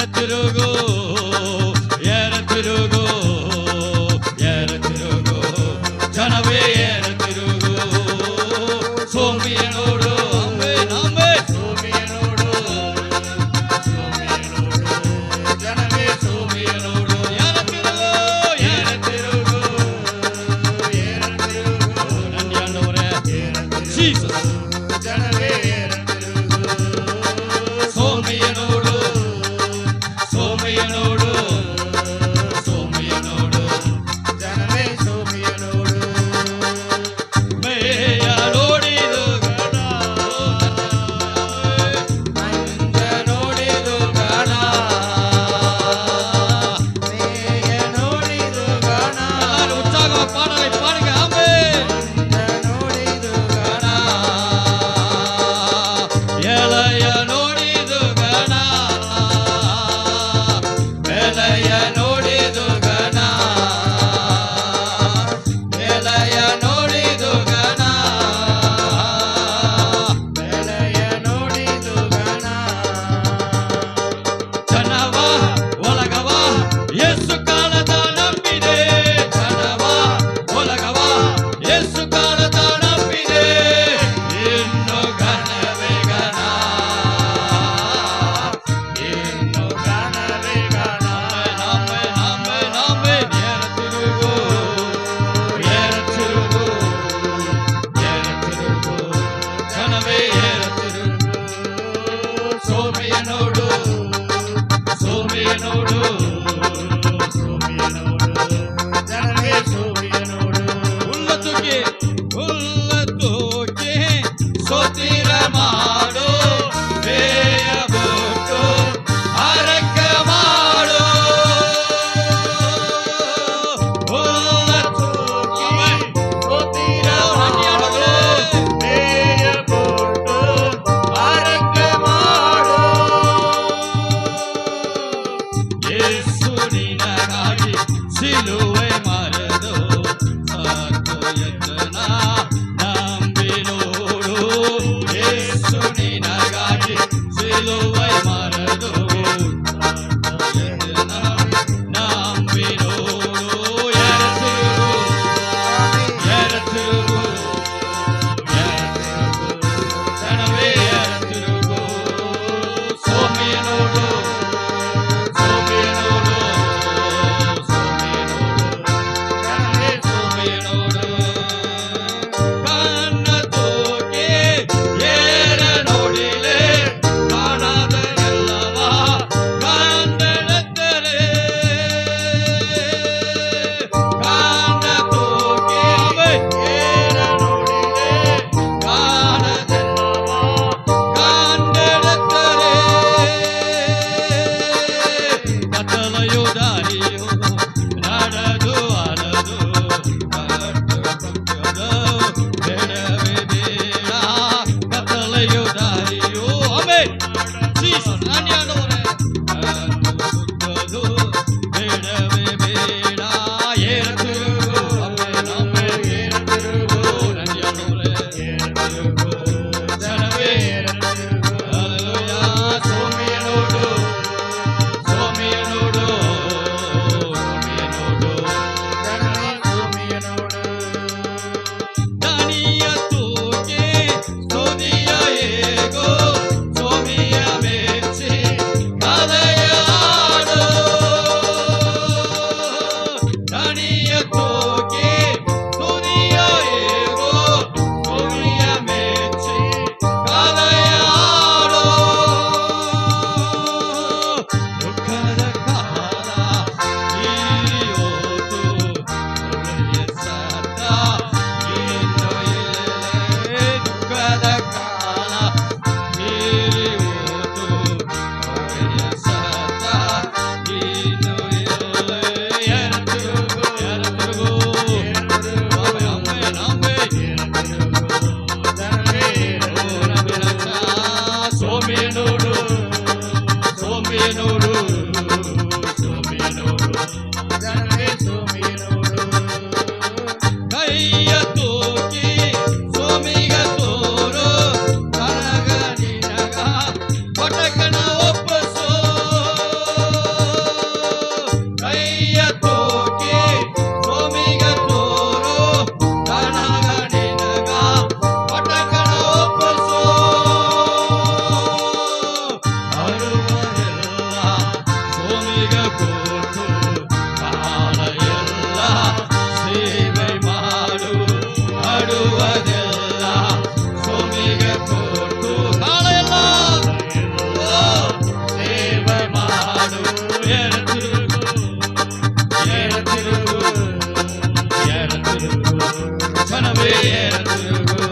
ತಿರುಗು silhouette. Panamera, Panamera, Panamera,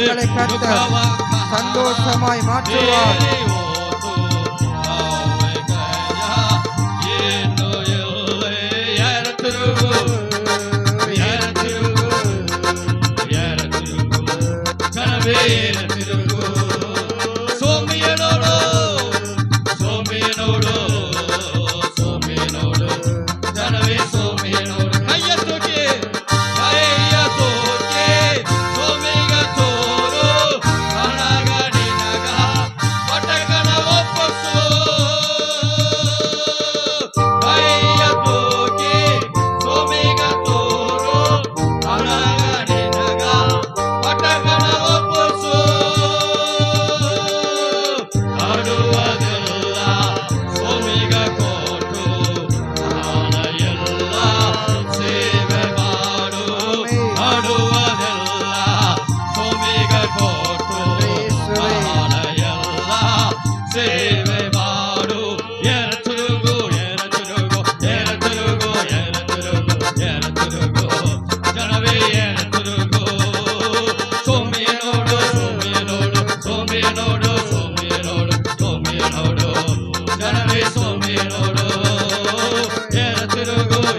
நம்முடைய துக்கங்களை கர்த்தர் சந்தோஷமாய் மாற்றுவார் Yeah.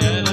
yeah.